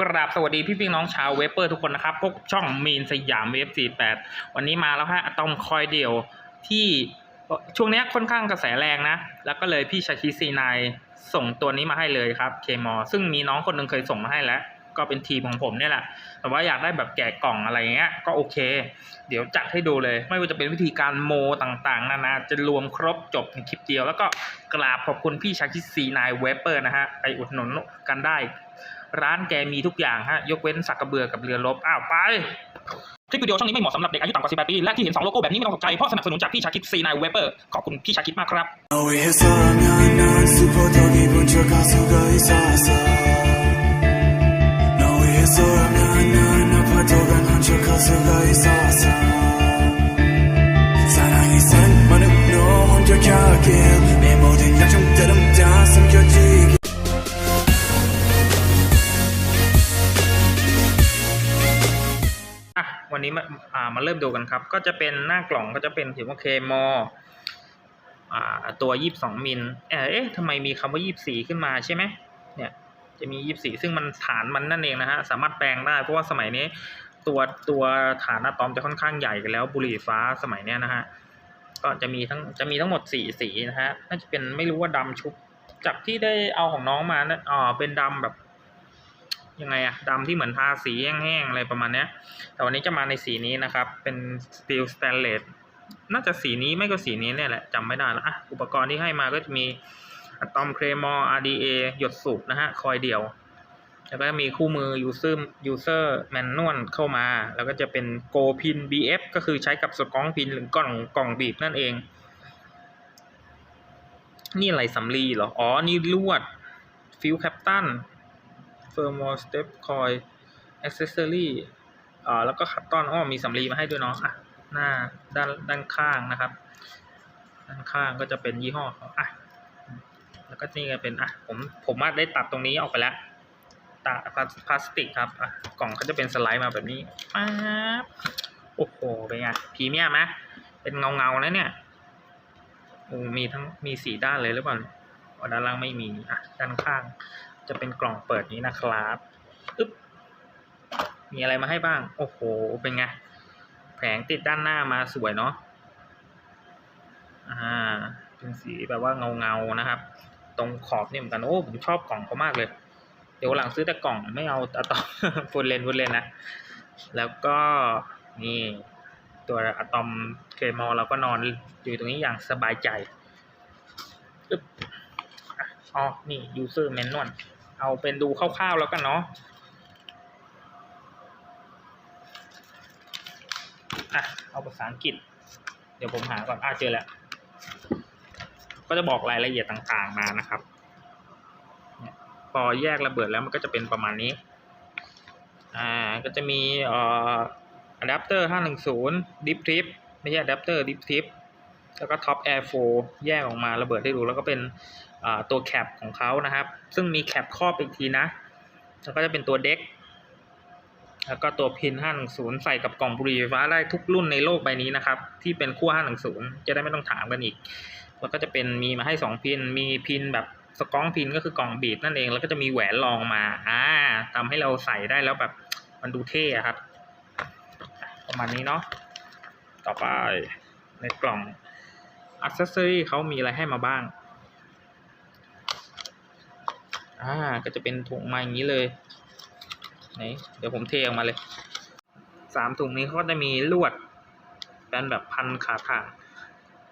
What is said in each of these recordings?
กราบสวัสดีพี่พี่น้องชาวเวเปอร์ทุกคนนะครับ พวกช่องมีนสยามเวฟ48วันนี้มาแล้วฮะอะตอมคอยเดียวที่ช่วงนี้ค่อนข้างกระแสแรงนะ แล้วก็เลยพี่ชาคิซีนายส่งตัวนี้มาให้เลยครับเคมอซึ่งมีน้องคนหนึงเคยส่งมาให้แล้ว ก็เป็นทีมของผมเนี่ยแหละ แต่ว่าอยากได้แบบแกะกล่องอะไรเงี้ยก็โอเค เดี๋ยวจัดให้ดูเลย ไม่ว่าจะเป็นวิธีการโมต่างๆ นานาจะรวมครบจบในคลิปเดียว แล้วก็กราบขอบคุณพี่ชาคิซีนายเวเปอร์นะฮะไปอุดหนุนกันได้ ร้านแกมีทุกอย่างฮะ ยกเว้นสักกระเบือกับเรือรบ อ้าวไป คลิปวิดีโอช่องนี้ไม่เหมาะสำหรับเด็กอายุต่ำกว่า 18 ปี และที่เห็น 2 โลโก้แบบนี้ไม่ต้องตกใจ เพราะสนับสนุนจากพี่ชาคิดซีนายเวเปอร์ ขอบคุณพี่ชาคิดมากครับ นี้มาอ่ามาเริ่มดูกันครับ ก็จะเป็นหน้ากล่องก็จะเป็นถือว่าเคมออ่าตัวยี่สิบสองมิลเอ๊ะทำไมมีคำว่ายี่สิบสี่ขึ้นมาใช่ไหมเนี่ยจะมียี่สิบสี่ซึ่งมันฐานมันนั่นเองนะฮะสามารถแปลงได้เพราะว่าสมัยนี้ตัวตัวฐานอะตอมจะค่อนข้างใหญ่กันแล้วบุหรี่ฟ้าสมัยเนี้ยนะฮะก็จะมีทั้งจะมีทั้งหมดสี่สีนะฮะน่าจะเป็นไม่รู้ว่าดำชุบจากที่ได้เอาของน้องมานะอ๋อเป็นดำแบบ ยังไงอะดำที่เหมือนทาสีแห้งๆอะไรประมาณเนี้ย แต่วันนี้จะมาในสีนี้นะครับ เป็นสตีลสแตนเลสน่าจะสีนี้ไม่ก็สีนี้เนี่ยแหละจำไม่ได้แล้วอะอุปกรณ์ที่ให้มาก็จะมีอะตอมเครมอร์ RDA หยดสูบนะฮะ คอยเดียว แล้วก็มีคู่มือ user user manual เข้ามา แล้วก็จะเป็น go pin BF ก็คือใช้กับสกองพินหรือกล่องกล่องบีบนั่นเอง นี่อะไรสำลีเหรอ อ๋อ นี่ลวดฟิวแคปตัน เฟอร์มอสเตปคอยอ c เซสซอรี่อ่าแล้วก็คัตตอนอ้อมีสำลีมาให้ด้วยเนาะอะหน้าด้านด้านข้างนะครับ ด้านข้างก็จะเป็นยี่ห้อเขาอะแล้วก็นี่ก็เป็นอะผมผมว่าได้ตัดตรงนี้ออกไปแล้วตัดพลาพลาสติกครับอะกล่องเขาจะเป็นสไลด์มาแบบนี้ป๊าบโอ้โหเป็นไงพรีเมียมไหมเป็นเงาเงาๆนะเนี่ยโอ้มีทั้งมีสี่ด้านเลยหรือเปล่าด้านล่างไม่มีอะด้านข้าง จะเป็นกล่องเปิดนี้นะครับอึ๊บมีอะไรมาให้บ้าง โอ้โห เป็นไง แผงติดด้านหน้ามาสวยเนาะ อ่า เป็นสีแบบว่าเงาเงานะครับ ตรงขอบนี่เหมือนกัน โอ้ ผมชอบกล่องเขามากเลย เดี๋ยวหลังซื้อแต่กล่องไม่เอาอะตอมพูดเลนพูดเลนนะ แล้วก็นี่ตัวอะตอมเคมอลเราก็นอนอยู่ตรงนี้อย่างสบายใจอึ๊บอ๋อ นี่ user manual เอาเป็นดูคร่าวๆแล้วกันเนาะอะเอาภาษาอังกฤษ เดี๋ยวผมหาก่อนอะเจอแล้ว ก็จะบอกรายละเอียดต่างๆมานะครับ พอแยกระเบิดแล้วมันก็จะเป็นประมาณนี้ อ่า ก็จะมีเอ่ออะแดปเตอร์510 Deep Trip ไม่ใช่อะแดปเตอร์ Deep Trip แล้วก็ Top Air 4แยกออกมาระเบิดให้ดูแล้วก็เป็น ตัวแคปของเขานะครับ ซึ่งมีแคปครอบอีกทีนะ แล้วก็จะเป็นตัวเด็ก แล้วก็ตัวพิน510 ใส่กับกล่องบุหรี่ไฟฟ้าได้ทุกรุ่นในโลกใบนี้นะครับ ที่เป็นขั้ว510 จะได้ไม่ต้องถามกันอีก แล้วก็จะเป็นมีมาให้ 2 พิน มีพินแบบสกองพินก็คือกล่องบีบนั่นเอง แล้วก็จะมีแหวนรองมา อ่าทำให้เราใส่ได้แล้วแบบมันดูเท่ครับ ประมาณนี้เนาะ ต่อไปในกล่องอัซเซอรี่เขามีอะไรให้มาบ้าง อ่า ก็จะเป็นถุงมาอย่างนี้เลยไหนเดี๋ยวผมเทออกมาเลยสามถุงนี้เขาจะมีลวดเป็นแบบพันขาถ่าง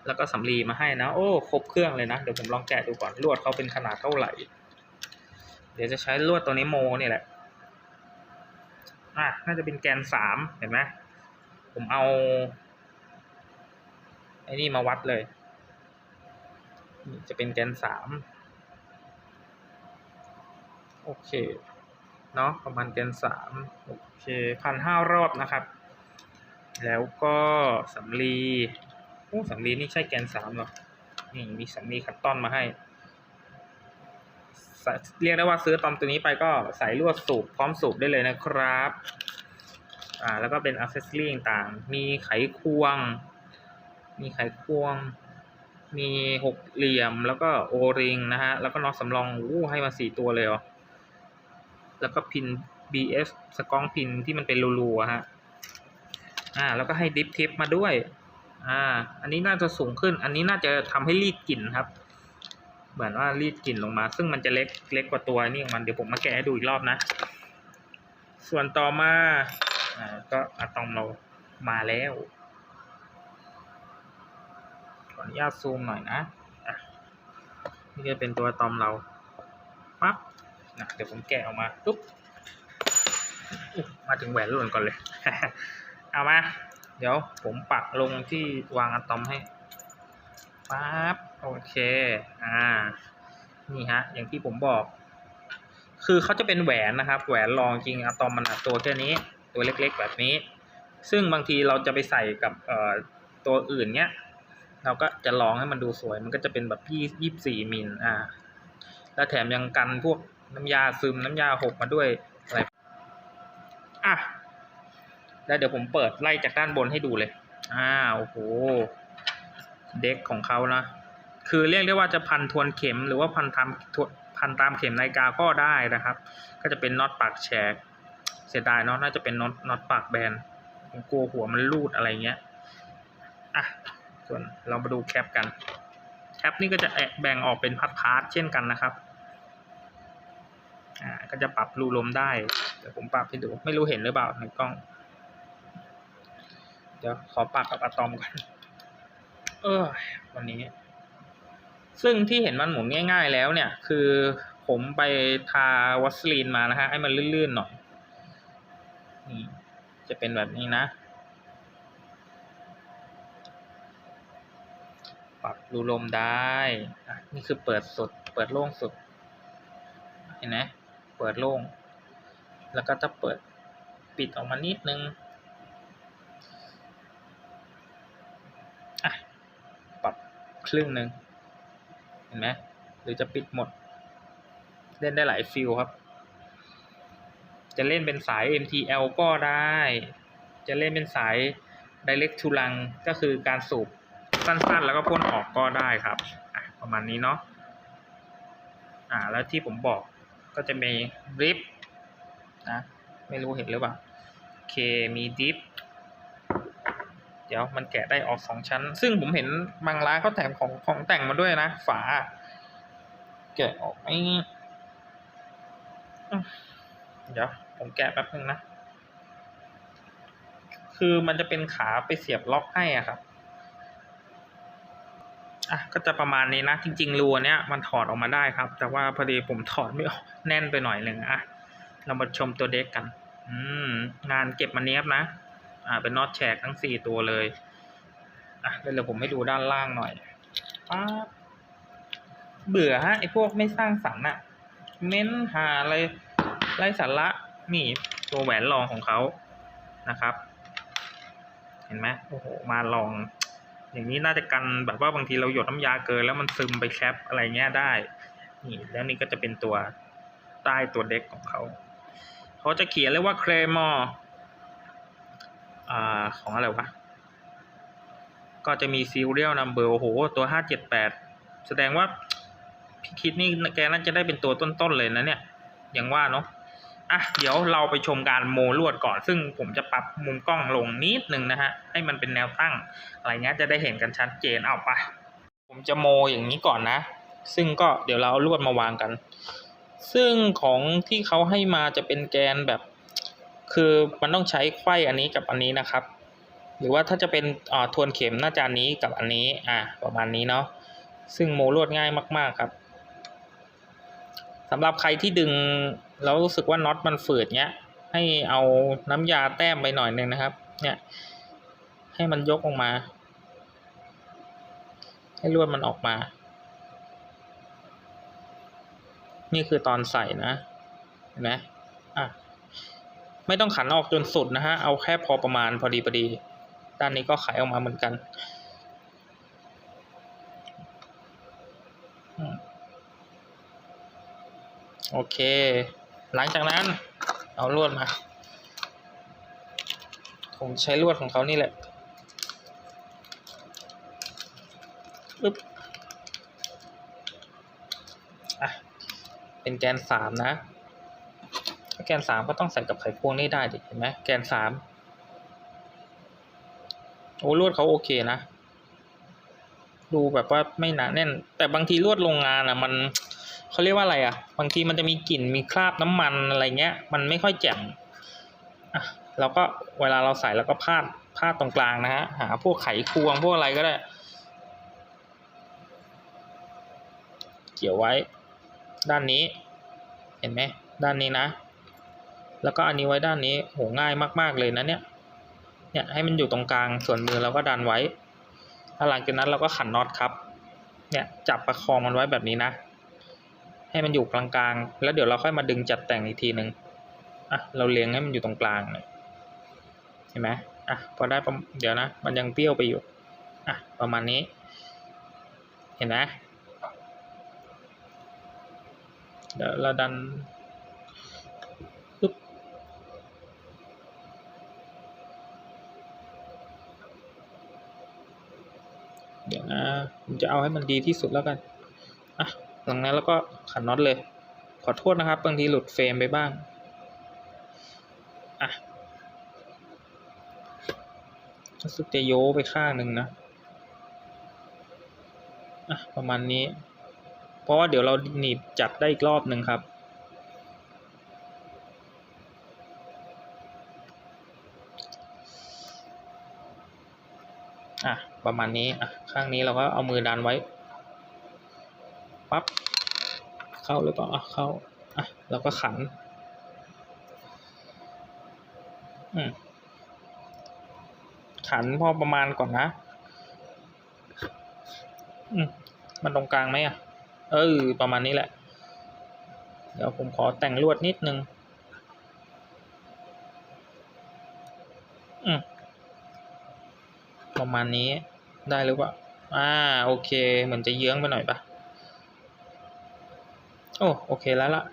แล้วก็สำลีมาให้นะ โอ้ครบเครื่องเลยนะ เดี๋ยวผมลองแกะดูก่อนลวดเขาเป็นขนาดเท่าไหร่ เดี๋ยวจะใช้ลวดตัวนี้โมนี่แหละอะน่าจะเป็นแกนสามเห็นไหมผมเอาไอ้นี่มาวัดเลย จะเป็นแกนสาม โอเคเนาะประมาณแกนสามโอเคพันห้ารอบนะครับ แล้วก็สำลีโอ้สำลีนี่ใช่แกนสามหรอนี่มีสำลีคัตตอนมาให้ เรียกได้ว่าซื้อตอมตัวนี้ไปก็ใส่ลวดสูบพร้อมสูบได้เลยนะครับอ่าแล้วก็เป็นอัซเซสซอรี่ต่างๆ มีไขควง มีไขควง มีหกเหลี่ยมแล้วก็โอริงนะฮะ แล้วก็น็อตสำรองอู้ให้มาสี่ตัวเลยเหรอ แล้วก็พิน BS สกองพินที่มันเป็นรูๆอะฮะ อ่า แล้วก็ให้ดิฟทิปมาด้วย อ่า อันนี้น่าจะสูงขึ้น อันนี้น่าจะทำให้รีดกลิ่นครับ เหมือนว่ารีดกลิ่นลงมา ซึ่งมันจะเล็กเล็กกว่าตัวนี่ของมัน เดี๋ยวผมมาแกะให้ดูอีกรอบนะ ส่วนต่อมา อ่า ก็อะตอมเรามาแล้ว ขออนุญาตซูมหน่อยนะ อะ นี่ก็เป็นตัวอะตอมเรา ปั๊บ นะเดี๋ยวผมแกะออกมาปุ๊บมาถึงแหวนหล่นก่อนเลย เอามา เดี๋ยวผมปักลงที่วางอะตอมให้ปั๊บโอเคอ่านี่ฮะ อย่างที่ผมบอก คือเขาจะเป็นแหวนนะครับ แหวนรองจริงอะตอมมันตัวแค่นี้ ตัวเล็กๆแบบนี้ ซึ่งบางทีเราจะไปใส่กับเอ่อตัวอื่นเนี้ย เราก็จะลองให้มันดูสวย มันก็จะเป็นแบบยี่ยี่สี่มิลอ่า แล้วแถมยังกันพวก น้ำยาซึมน้ำยาหกมาด้วยอะไรอะแล้วเดี๋ยวผมเปิดไล่จากด้านบนให้ดูเลย อ่าโอ้โห เด็กของเขานะ คือเรียกได้ว่าจะพันทวนเข็มหรือว่าพันตามพันตามเข็มนาฬิกาก็ได้นะครับ ก็จะเป็นน็อตปากแฉก เสียดายเนาะน่าจะเป็นน็อตน็อตปากแบนผมกลัวหัวมันรูดอะไรเงี้ย อะ ส่วนเรามาดูแคปกัน แคปนี่ก็จะแบ่งออกเป็นพาร์ทๆเช่นกันนะครับ อ่าก็จะปรับรูลมได้เดี๋ยวผมปรับให้ดูไม่รู้เห็นหรือเปล่าในกล้อง เดี๋ยวขอปากกับอะตอมกันเออวันนี้ ซึ่งที่เห็นมันหมุนง่าย ๆ แล้วเนี่ย คือผมไปทาวัสลีนมานะฮะให้มันลื่นๆหน่อยนี่จะเป็นแบบนี้นะปรับรูลมได้อะนี่คือเปิดสุด เปิดโล่งสุด เห็นไหม เปิดโล่ง แล้วก็จะเปิดปิดออกมานิดนึงอะปรับครึ่งหนึ่งเห็นไหมหรือจะปิดหมด เล่นได้หลายฟิลครับ จะเล่นเป็นสาย MTL ก็ได้ จะเล่นเป็นสาย Direct to ลังก็คือการสูบสั้นๆ แล้วก็พ่นออกก็ได้ครับ ประมาณนี้เนาะอ่า แล้วที่ผมบอก ก็จะมีริฟนะไม่รู้เห็นหรือเปล่าโอเคมีดิฟเดี๋ยวมันแกะได้ออกสองชั้น ซึ่งผมเห็นบางร้านเขาแถมของของแต่งมาด้วยนะ ฝา แกะออกไอ้เดี๋ยวผมแกะแป๊บนึงนะ คือมันจะเป็นขาไปเสียบล็อกให้อะครับ อะก็จะประมาณนี้นะ จริง ๆ รูนเนี้ยมันถอดออกมาได้ครับ แต่ว่าพอดีผมถอดไม่ออกแน่นไปหน่อยหนึ่งอะเรามาชมตัวเด็กกัน อืม งานเก็บมาเนี้ยบนะ อ่า เป็นน็อตแฉกทั้งสี่ตัวเลย อะเดี๋ยวผมให้ดูด้านล่างหน่อยป๊าเบื่อฮะไอพวกไม่สร้างสรรค์อะเม้นหาอะไรไร้สาระนี่ตัวแหวนรองของเขานะครับ เห็นไหมโอ้โหมาลอง อย่างนี้น่าจะกันแบบว่าบางทีเราหยดน้ำยาเกิน แล้วมันซึมไปแคปอะไรเงี้ยได้ นี่แล้วนี่ก็จะเป็นตัวใต้ตัวเด็กของเขา เขาจะเขียนเลยว่าเครมออ่าของอะไรวะ ก็จะมี serial number โอ้โห ตัวห้าเจ็ดแปดแสดงว่าพี่คิดนี่แกน่าจะได้เป็นตัวต้นๆเลยนะเนี่ย อย่างว่าเนาะ อะเดี๋ยวเราไปชมการโมลวดก่อน ซึ่งผมจะปรับมุมกล้องลงนิดนึงนะฮะ ให้มันเป็นแนวตั้ง อะไรเงี้ยจะได้เห็นกันชัดเจนเอาไป ผมจะโมอย่างนี้ก่อนนะ ซึ่งก็เดี๋ยวเราเอาลวดมาวางกัน ซึ่งของที่เขาให้มาจะเป็นแกนแบบ คือมันต้องใช้ไขว้อันนี้กับอันนี้นะครับ หรือว่าถ้าจะเป็นอ่าทวนเข็มหน่าจะอันนี้กับอันนี้อ่าประมาณนี้เนาะ ซึ่งโมลวดง่ายมาก ๆครับสำหรับใครที่ดึงแล้วรู้สึกว่าน็อตมันฝืดเนี้ย ให้เอาน้ำยาแต้มไปหน่อยหนึ่งนะครับ เนี่ย ให้มันยกออกมา ให้ลวดมันออกมา นี่คือตอนใส่นะเห็นไหมอะไม่ต้องขันออกจนสุดนะฮะ เอาแค่พอประมาณพอดีพอดี ด้านนี้ก็ไขออกมาเหมือนกัน โอเค หลังจากนั้นเอาลวดมา ผมใช้ลวดของเขานี่แหละปึ๊บอะเป็นแกนสามนะแกนสามก็ต้องใส่กับไขควงนี่ได้ดิเห็นไหมแกนสามโอ้ลวดเขาโอเคนะ ดูแบบว่าไม่หนาแน่น แต่บางทีลวดโรงงานอะมัน เขาเรียกว่าอะไรอะ บางทีมันจะมีกลิ่นมีคราบน้ำมันอะไรเงี้ย มันไม่ค่อยแจ่มอะเราก็เวลาเราใส่เราก็พาดพาดตรงกลางนะฮะหาพวกไขควงพวกอะไรก็ได้ เกี่ยวไว้ ด้านนี้ เห็นไหมด้านนี้นะ แล้วก็อันนี้ไว้ด้านนี้โหง่ายมาก ๆเลยนะเนี่ยเนี่ยให้มันอยู่ตรงกลางส่วนมือเราก็ดันไว้หลังจากนั้นเราก็ขันน็อตครับ เนี่ยจับประคองมันไว้แบบนี้นะ ให้มันอยู่กลางๆ แล้วเดี๋ยวเราค่อยมาดึงจัดแต่งอีกทีหนึ่งอะเราเลี้ยงให้มันอยู่ตรงกลางหน่อยเห็นไหมอะพอได้ประเดี๋ยวนะ มันยังเปรี้ยวไปอยู่อะประมาณนี้ เห็นไหมเดี๋ยวเราดันปึ๊บเดี๋ยวนะผมจะเอาให้มันดีที่สุดแล้วกันอะ หลังนั้นแล้วก็ขันน็อตเลย ขอโทษนะครับ บางทีหลุดเฟรมไปบ้างอะรู้สึกจะโยไปข้างหนึ่งนะอะประมาณนี้ เพราะว่าเดี๋ยวเราหนีบจัดได้อีกรอบหนึ่งครับอะประมาณนี้อะข้างนี้เราก็เอามือดันไว้ ปั๊บเข้าหรือเปล่าอะเข้าอะเราก็ขันอืมขันพอประมาณก่อนนะอืมมันตรงกลางไหมอะ เออ ประมาณนี้แหละ เดี๋ยวผมขอแต่งลวดนิดนึงอืมประมาณนี้ได้หรือเปล่า อ่า โอเค เหมือนจะเยื้องไปหน่อยปะ โอ้โอเคแล้วล่ะ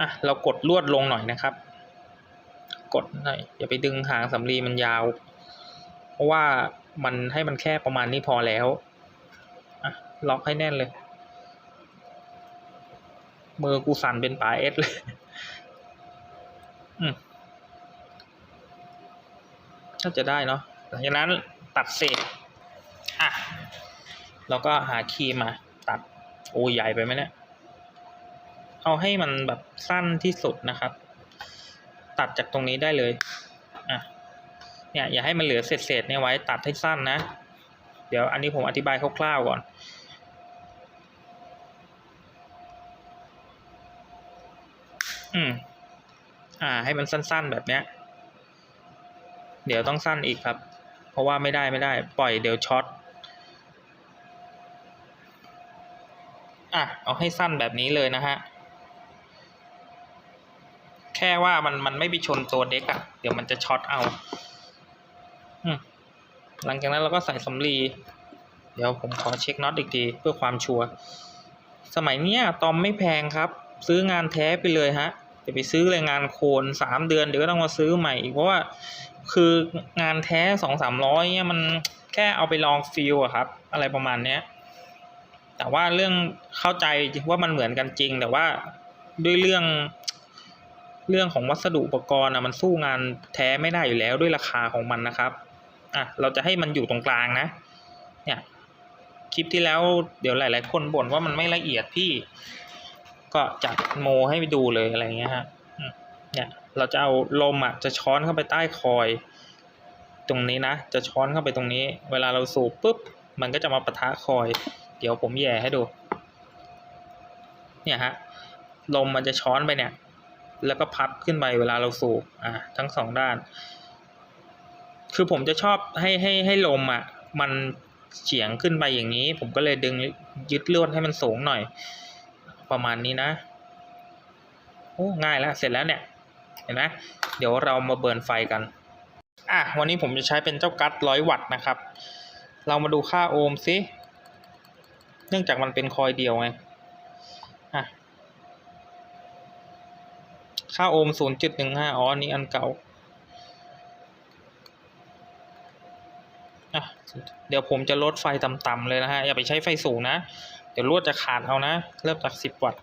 อะเรากดลวดลงหน่อยนะครับ กดหน่อยอย่าไปดึงหางสำลีมันยาว เพราะว่ามันให้มันแค่ประมาณนี้พอแล้วอะล็อกให้แน่นเลย มือกูสั่นเป็นปลาเอสเลยอืมน่าจะได้เนาะหลังจากนั้นตัดเศษอะแล้วก็หาครีมมาตัด อ้ใหญ่ไปไหมเนี่ย เอาให้มันแบบสั้นที่สุดนะครับ ตัดจากตรงนี้ได้เลย อะ เนี่ยอย่าให้มันเหลือเศษๆเนี่ยไว้ตัดให้สั้นนะ เดี๋ยวอันนี้ผมอธิบายคร่าวๆก่อนอืม อ่า ให้มันสั้นๆแบบเนี้ย เดี๋ยวต้องสั้นอีกครับ เพราะว่าไม่ได้ไม่ได้ ปล่อยเดี๋ยวช็อต อะเอาให้สั้นแบบนี้เลยนะฮะแค่ว่ามันมันไม่ไปชนตัวเด็กอะ่ะเดี๋ยวมันจะช็อตเอาอหลังจากนั้นเราก็ใส่สำลีเดี๋ยวผมขอเช็คน็อตอีกทีเพื่อความชัวร์สมัยเนี้ยตอมไม่แพงครับ ซื้องานแท้ไปเลยฮะจะไปซื้อเลยงานโคนสามเดือนเดี๋ยวก็ต้องมาซื้อใหม่อีกเพราะว่าคืองานแท้สองสามร้อยเนี่ยมันแค่เอาไปลองฟิลอะครับ อะไรประมาณเนี้ย แต่ว่าเรื่องเข้าใจว่ามันเหมือนกันจริง แต่ว่าด้วยเรื่องเรื่องของวัสดุอุปกรณ์อะมันสู้งานแท้ไม่ได้อยู่แล้วด้วยราคาของมันนะครับอะเราจะให้มันอยู่ตรงกลางนะ เนี่ยคลิปที่แล้วเดี๋ยวหลาย ๆ คนบ่นว่ามันไม่ละเอียดพี่ ก็จัดโมให้ไปดูเลยอะไรเงี้ยฮะเนี่ยเราจะเอาลมอะจะช้อนเข้าไปใต้คอย ตรงนี้นะ จะช้อนเข้าไปตรงนี้ เวลาเราสูบปุ๊บมันก็จะมาปะทะคอย เดี๋ยวผมแย่ให้ดู เนี่ยฮะ ลมมันจะช้อนไปเนี่ย แล้วก็พัดขึ้นไปเวลาเราสูบ อ่า ทั้งสองด้าน คือผมจะชอบให้ให้ให้ลมอะ มันเฉียงขึ้นไปอย่างนี้ ผมก็เลยดึงยึดลวดให้มันสูงหน่อย ประมาณนี้นะ โอ้ ง่ายแล้ว เสร็จแล้วเนี่ย เห็นไหมเดี๋ยวเรามาเบิร์นไฟกัน อะ วันนี้ผมจะใช้เป็นเจ้ากัดร้อยวัตต์นะครับ เรามาดูค่าโอห์มซิ เนื่องจากมันเป็นคอยเดียวไงค่าโอห์มศูนย์จุดหนึ่งห้าอ๋อนี่อันเก่าเดี๋ยวผมจะลดไฟต่ำๆเลยนะฮะ อย่าไปใช้ไฟสูงนะ เดี๋ยวลวดจะขาดเอานะ เริ่มจากสิบวัตต์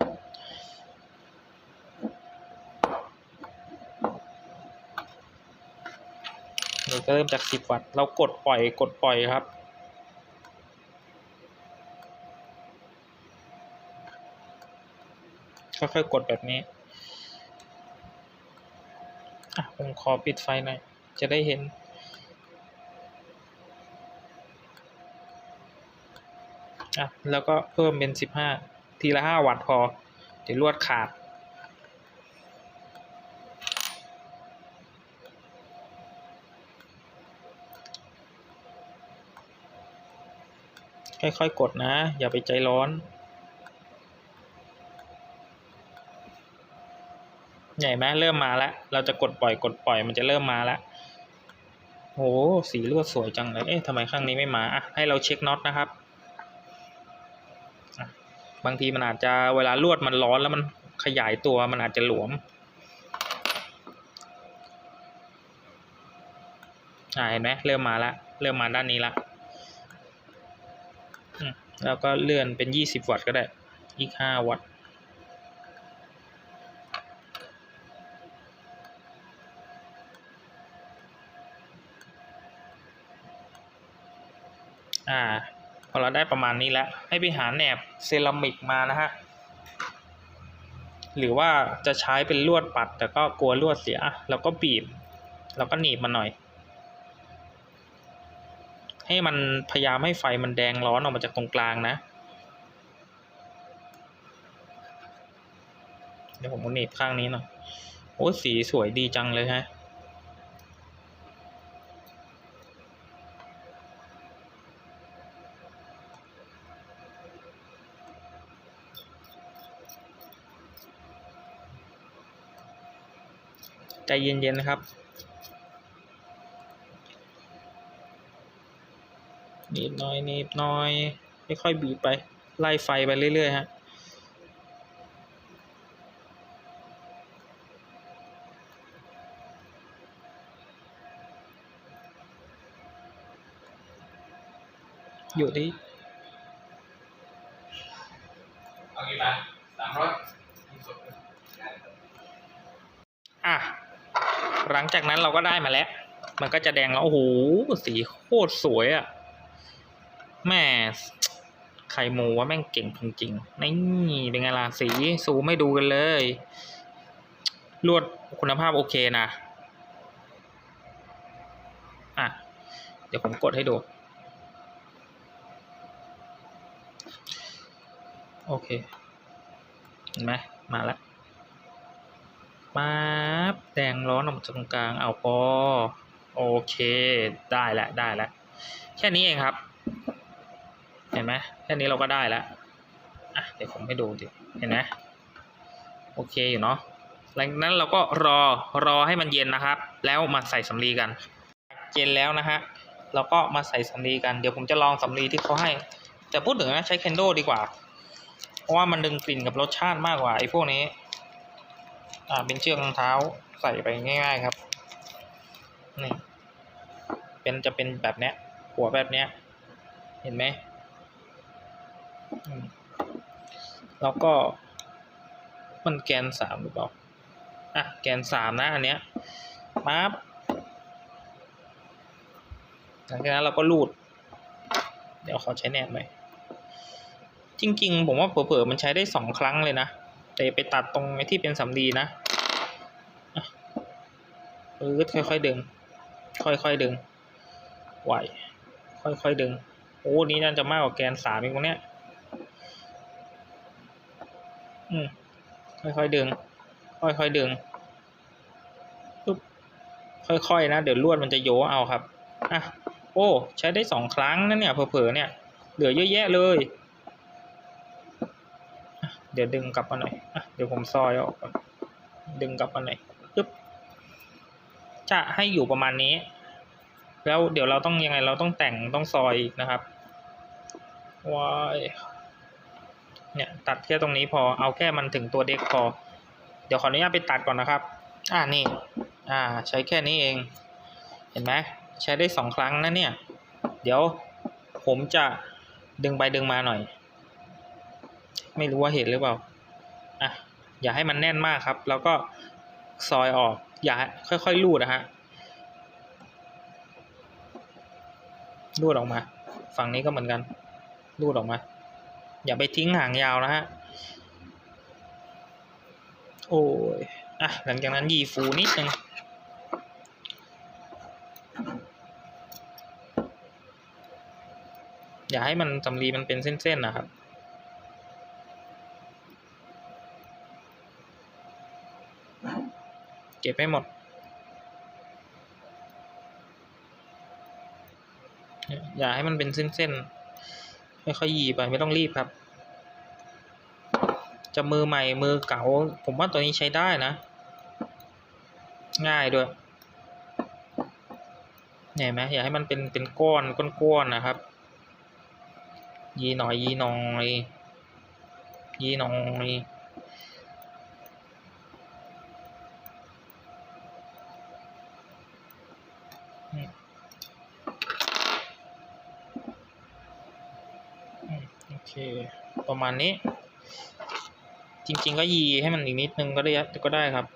เราจะเริ่มจากสิบวัตต์ เรากดปล่อยกดปล่อยครับ ค่อยๆกดแบบนี้ผมขอปิดไฟหน่อย จะได้เห็น อะ แล้วก็เพิ่มเป็นสิบห้าทีละห้าวัตต์พอ เดี๋ยวลวดขาด ค่อยๆกดนะ อย่าไปใจร้อน ใหญ่ไหมเริ่มมาแล้ว เราจะกดปล่อยกดปล่อยมันจะเริ่มมาแล้วโอ้สีลวดสวยจังเลย เอ๊ะทำไมข้างนี้ไม่มาอะให้เราเช็คน็อตนะครับ บางทีมันอาจจะเวลาลวดมันร้อนแล้วมันขยายตัวมันอาจจะหลวมอ่าเห็นไหมเริ่มมาแล้วเริ่มมาด้านนี้ละแล้วก็เลื่อนเป็นยี่สิบวัตต์ก็ได้ อีกห้าวัตต์ อเราได้ประมาณนี้แล้ว ให้ไปหาแหนบเซรามิกมานะฮะ หรือว่าจะใช้เป็นลวดปัด แต่ก็กลัวลวดเสียเราก็บีบ แล้วก็หนีบมันหน่อย ให้มันพยายามให้ไฟมันแดงร้อนออกมาจากตรงกลางนะ เดี๋ยวผมหนีบข้างนี้หน่อย โอ้สีสวยดีจังเลยฮะ เย็นๆนะครับหนีบหน่อยหนีบหน่อยค่อยๆบีบไป ไล่ไฟไปเรื่อยๆฮะอยู่ที่เอากี่บาทสามร้อยอะ หลังจากนั้นเราก็ได้มาแล้ว มันก็จะแดงแล้ว โอ้โห สีโคตรสวยอะ่ะ แม่ไข่หมูว่าแม่งเก่งจริงๆนี่เป็นไงล่ะสีสูไม่ดูกันเลย ลวดคุณภาพโอเคนะ อะ เดี๋ยวผมกดให้ดู โอเค เห็นไหมมาแล้ว มาบแดงร้อนออกมาจากตรงกลางเอาพอโอเคได้แล้วได้แล้วแค่นี้เองครับ เห็นไหมแค่นี้เราก็ได้แล้วอะเดี๋ยวผมให้ดูดิเห็นไหมโอเคอยู่เนาะหลังนั้นเราก็รอรอให้มันเย็นนะครับ แล้วมาใส่สำลีกัน เย็นแล้วนะฮะเราก็มาใส่สำลีกันเดี๋ยวผมจะลองสำลีที่เขาให้ แต่พูดถึงนะใช้เคนโดดีกว่า เพราะว่ามันดึงกลิ่นกับรสชาติมากกว่าไอ้พวกนี้ อ่าเป็นเชือกรองเท้าใส่ไปง่ายๆครับนี่เป็นจะเป็นแบบเนี้ย หัวแบบเนี้ย เห็นไหมแล้วก็ มันแกนสามหรือเปล่าอะแกนสามนะอันเนี้ยปั๊บหลังจากนั้นเราก็รูด เดี๋ยวขอใช้แนบหน่อยจริง ๆ ผมว่าเผลอๆมันใช้ได้สองครั้งเลยนะ แต่ไปตัดตรงไอ้ที่เป็นสำลีนะอะปื๊ดค่อยๆดึง ค่อยๆดึง ไหว ค่อยๆดึง โอ้ นี้น่าจะมากกว่าแกนสามอีกตรงเนี้ย อืม ค่อยๆดึง ค่อยๆดึงปุ๊บค่อยๆนะ เดี๋ยวลวดมันจะโยเอาครับ อะ โอ้ ใช้ได้สองครั้งนะเนี่ย เผลอๆเนี่ย เหลือเยอะแยะเลย เดี๋ยวดึงกลับมาหน่อยอะเดี๋ยวผมซอยออกดึงกลับมาหน่อยปึ๊บจะให้อยู่ประมาณนี้ แล้วเดี๋ยวเราต้องยังไงเราต้องแต่งต้องซอยอีกนะครับว้ายเนี่ยตัดแค่ตรงนี้พอเอาแค่มันถึงตัวเด็กพอ เดี๋ยวขออนุญาตไปตัดก่อนนะครับ อ่านี่อ่าใช้แค่นี้เอง เห็นไหมใช้ได้สองครั้งนะเนี่ย เดี๋ยวผมจะดึงไปดึงมาหน่อย ไม่รู้ว่าเห็นหรือเปล่าอะอย่าให้มันแน่นมากครับ แล้วก็ซอยออกอย่าค่อยๆลูดนะฮะรูดออกมา ฝั่งนี้ก็เหมือนกันรูดออกมา อย่าไปทิ้งหางยาวนะฮะโอ้ยอะหลังจากนั้นยีฟูนิดนึงอย่าให้มันสำลีมันเป็นเส้นๆนะครับ เก็บให้หมด อย่าให้มันเป็นเส้นๆค่อยๆยีไปไม่ต้องรีบครับ จะมือใหม่มือเก่า ผมว่าตัวนี้ใช้ได้นะ ง่ายด้วยเห็นไหมอย่าให้มันเป็นเป็นก้อนก้อนๆนะครับ ยีหน่อยยีหน่อยยีหน่อยอืมอืม โอเค ประมาณนี้ จริง ๆ ก็ยีให้มันอีกนิดนึงก็ได้ก็ได้ครับ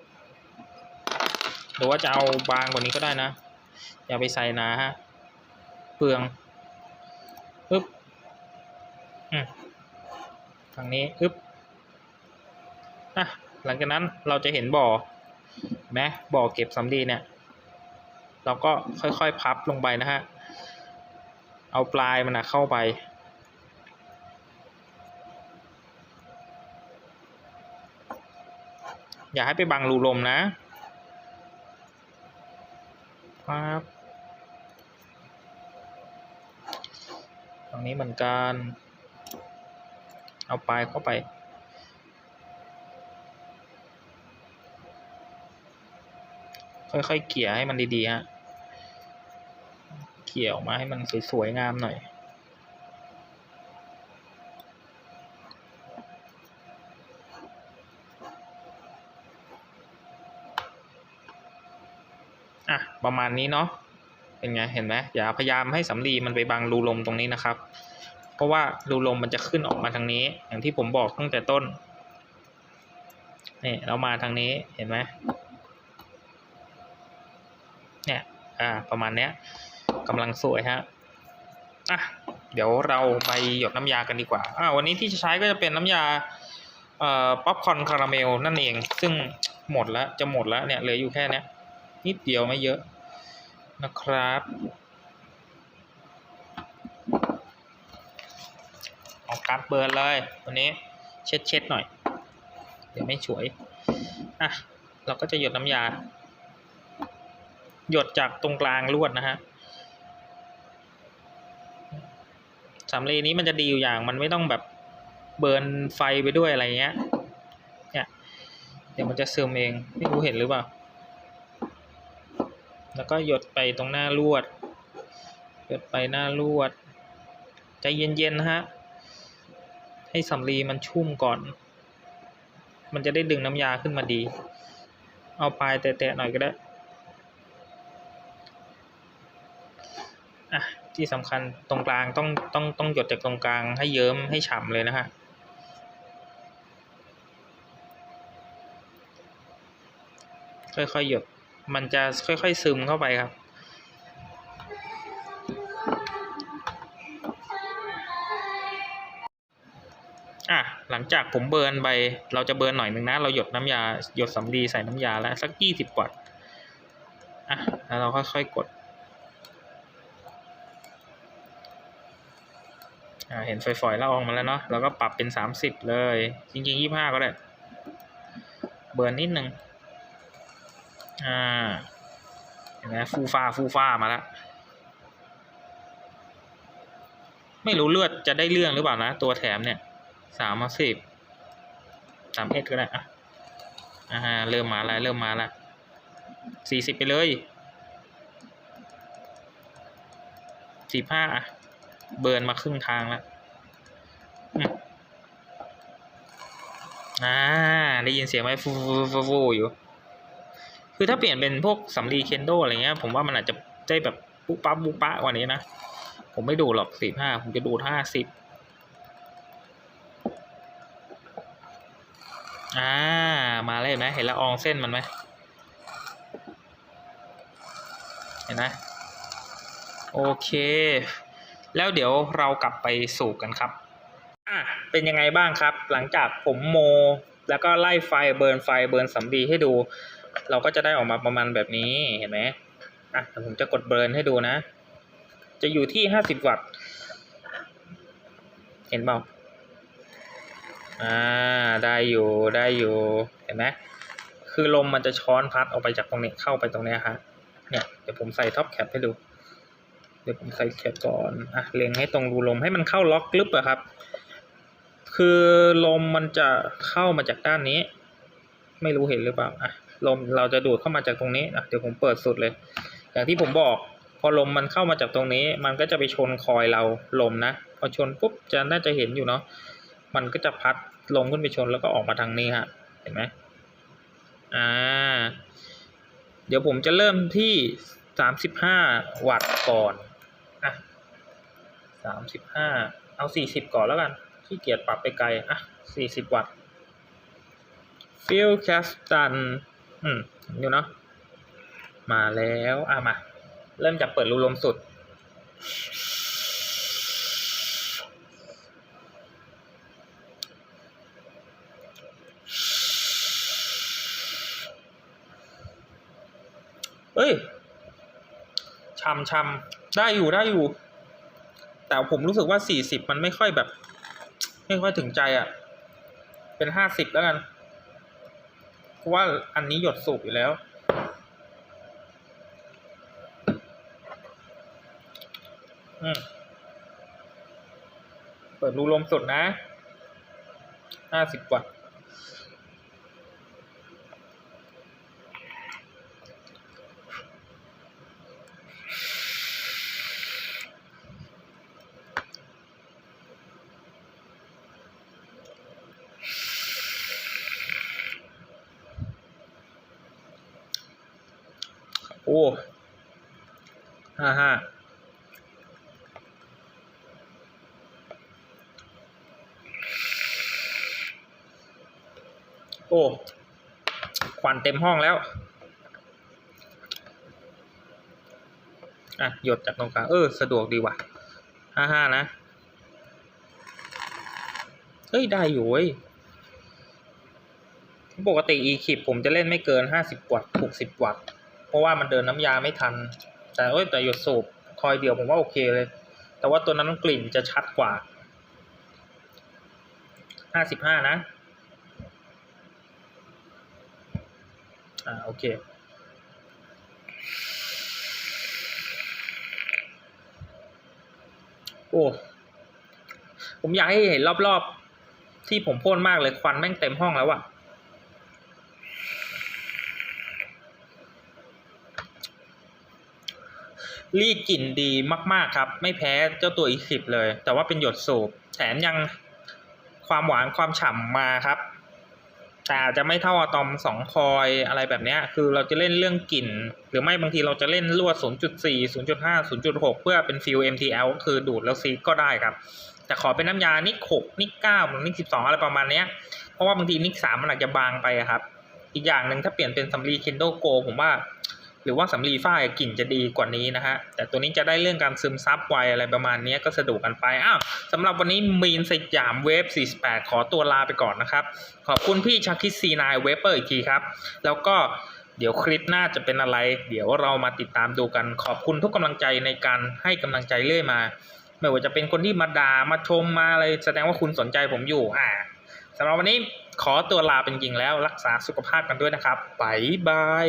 หรือว่าจะเอาบางกว่านี้ก็ได้นะ อย่าไปใส่หนาฮะ เปลืองปึ๊บอืมฝั่งนี้อึ๊บอะหลังจากนั้นเราจะเห็นบ่อเห็นไหมบ่อเก็บสำลีเนี่ย เราก็ค่อยๆพับลงไปนะฮะ เอาปลายมันนะเข้าไป อย่าให้ไปบังรูลมนะ ครับ ตรงนี้เหมือนกัน เอาปลายเข้าไปค่อยๆ เกี่ยให้มันดีๆฮะ เกี่ยออกมาให้มันสวยๆงามหน่อย อะ ประมาณนี้เนาะ เป็นไง เห็นไหมอย่าพยายามให้สำลีมันไปบังรูลมตรงนี้นะครับ เพราะว่ารูลมมันจะขึ้นออกมาทางนี้ อย่างที่ผมบอกตั้งแต่ต้น นี่เรามาทางนี้ เห็นไหมเนี่ย อ่า ประมาณเนี้ย กำลังสวยฮะอะเดี๋ยวเราไปหยดน้ำยากันดีกว่าอ่าวันนี้ที่จะใช้ก็จะเป็นน้ำยาเอ่อป๊อปคอนคาราเมลนั่นเอง ซึ่งหมดแล้วจะหมดแล้วเนี่ยเหลืออยู่แค่นี้นิดเดียวไม่เยอะนะครับเอาการ์ดเบิร์นเลยวันนี้เช็ดเช็ดหน่อย เดี๋ยวไม่สวยอะเราก็จะหยดน้ำยา หยดจากตรงกลางลวดนะฮะ สำลีนี้มันจะดีอยู่อย่างมันไม่ต้องแบบเบิร์นไฟไปด้วยอะไรเงี้ย เนี่ย เดี๋ยวมันจะซึมเอง ไม่รู้เห็นหรือเปล่า แล้วก็หยดไปตรงหน้าลวด หยดไปหน้าลวด ใจเย็นๆนะฮะ ให้สำลีมันชุ่มก่อน มันจะได้ดึงน้ำยาขึ้นมาดี เอาปลายแตะๆหน่อยก็ได้ อะ ที่สำคัญตรงกลางต้องต้องต้องหยดจากตรงกลางให้เยิ้มให้ฉ่ำเลยนะฮะค่อยๆหยดมันจะค่อยๆซึมเข้าไปครับอะหลังจากผมเบิร์นไปเราจะเบิร์นหน่อยหนึ่งนะ เราหยดน้ำยาหยดสำลีใส่น้ำยาแล้วสักยี่สิบกว่าอะแล้วเราค่อยๆกด อ่า เห็นฝอยๆละอองมาแล้วเนาะเราก็ปรับเป็นสามสิบเลย จริงๆยี่ห้าก็ได้ เบิร์นนิดนึงอ่าเห็นไหมฟูฟ้าฟูฟ้ามาแล้ว ไม่รู้เลือดจะได้เรื่องหรือเปล่านะ ตัวแถมเนี่ยสามสิบสามเอ็ดก็ได้อะอ่าเริ่มมาแล้วเริ่มมาแล้วสี่สิบไปเลยสี่ห้าอะ เบิร์นมาครึ่งทางแล้วอ่าได้ยินเสียงไหมฟูฟูฟูฟูอยู่ คือถ้าเปลี่ยนเป็นพวกสำลีเคนโดอะไรเงี้ย ผมว่ามันอาจจะได้แบบปุ๊บปั๊บปุ๊บปะกว่านี้นะ ผมไม่ดูหรอกสี่ห้าผมจะดูห้าสิบอ่า มาเลยเห็นไหมเห็นละอองเส้นมันไหมเห็นไหมโอเค แล้วเดี๋ยวเรากลับไปสูบกันครับอะเป็นยังไงบ้างครับ หลังจากผมโม แล้วก็ไล่ไฟเบิร์นไฟเบิร์นสำลีให้ดู เราก็จะได้ออกมาประมาณแบบนี้เห็นไหมอะเดี๋ยวผมจะกดเบิร์นให้ดูนะ จะอยู่ที่ห้าสิบวัตต์ เห็นเปล่าอ่าได้อยู่ได้อยู่เห็นไหมคือลมมันจะช้อนพัดออกไปจากตรงนี้เข้าไปตรงนี้ฮะเนี่ยเดี๋ยวผมใส่ท็อปแคปให้ดู เดี๋ยวผมใส่แคปก่อนอะเล็งให้ตรงรูลมให้มันเข้าล็อกกลึบอะครับ คือลมมันจะเข้ามาจากด้านนี้ ไม่รู้เห็นหรือเปล่าอะลมเราจะดูดเข้ามาจากตรงนี้อะเดี๋ยวผมเปิดสุดเลย อย่างที่ผมบอก พอลมมันเข้ามาจากตรงนี้ มันก็จะไปชนคอยเราลมนะพอชนปุ๊บจะน่าจะเห็นอยู่เนาะมันก็จะพัดลมขึ้นไปชนแล้วก็ออกมาทางนี้ฮะเห็นไหมอ่าเดี๋ยวผมจะเริ่มที่สามสิบห้าวัตต์ก่อน สามสิบห้าเอาสี่สิบก่อนแล้วกันขี้เกียจปรับไปไกล อะสี่สิบวัตต์ฟิลแคสตันอืมอยู่เนาะมาแล้วอะมา เริ่มจากเปิดรูลมสุดเอ้ยชำชำได้อยู่ได้อยู่ แต่ผมรู้สึกว่าสี่สิบมันไม่ค่อยแบบ ไม่ค่อยถึงใจอะ่ะ เป็นห้าสิบแล้วกันเพราะว่าอันนี้หยดสูบอยู่แล้วอืมเปิดรูลมสุดนะห้าสิบวัตต์ โอ้ห้าห้า โอ้ควันเต็มห้องแล้ว อะ หยดจากตรงกลาง เออ สะดวกดีว่ะห้าห้านะ เฮ้ย ได้อยู่เว้ย ปกติ e ค i p ผมจะเล่นไม่เกินห้าสิบวัตต์หกสิบวัตต์ เพราะว่ามันเดินน้ำยาไม่ทัน แต่เอ้ย แต่หยดสูบคอยเดียวผมว่าโอเคเลย แต่ว่าตัวนั้นกลิ่นจะชัดกว่าห้าสิบห้านะ อ่าโอเคโอ้ผมอยากให้เห็นรอบๆ ที่ผมพ่นมากเลยควันแม่งเต็มห้องแล้วอะรีดกลิ่นดีมาก ๆ ครับ ไม่แพ้เจ้าตัวอีสิบเลย แต่ว่าเป็นหยดสูบ แถมยังความหวานความฉ่ำมาครับ แต่อาจจะไม่เท่าอะตอมสองคอยอะไรแบบนี้คือเราจะเล่นเรื่องกลิ่น หรือไม่บางทีเราจะเล่นลวด 0.4 0.5 0.6 เพื่อเป็นฟิล MTL ก็คือดูดแล้วซีก็ได้ครับ แต่ขอเป็นน้ำยานิก6นิก9หรือนิก12 อะไรประมาณนี้เพราะว่าบางทีนิก3มันอาจจะบางไปครับ อีกอย่างหนึ่งถ้าเปลี่ยนเป็นสำลี Kindle Go ผมว่า หรือว่าสำลีฝ้ายกลิ่นจะดีกว่านี้นะฮะแต่ตัวนี้จะได้เรื่องการซึมซับไวอะไรประมาณนี้ก็สะดวกกันไปอ้าวสำหรับวันนี้มีนสยามเวฟ 48 ขอตัวลาไปก่อนนะครับ ขอบคุณพี่ชักคิซีนายเวเปอร์อีกทีครับ แล้วก็เดี๋ยวคลิปหน้าจะเป็นอะไร เดี๋ยวเรามาติดตามดูกันขอบคุณทุกกำลังใจในการให้กำลังใจเรื่อยมา ไม่ว่าจะเป็นคนที่มาด่ามาชมมาอะไรแสดงว่าคุณสนใจผมอยู่อ่าสำหรับวันนี้ขอตัวลาเป็นจริงแล้วรักษาสุขภาพกันด้วยนะครับบายบาย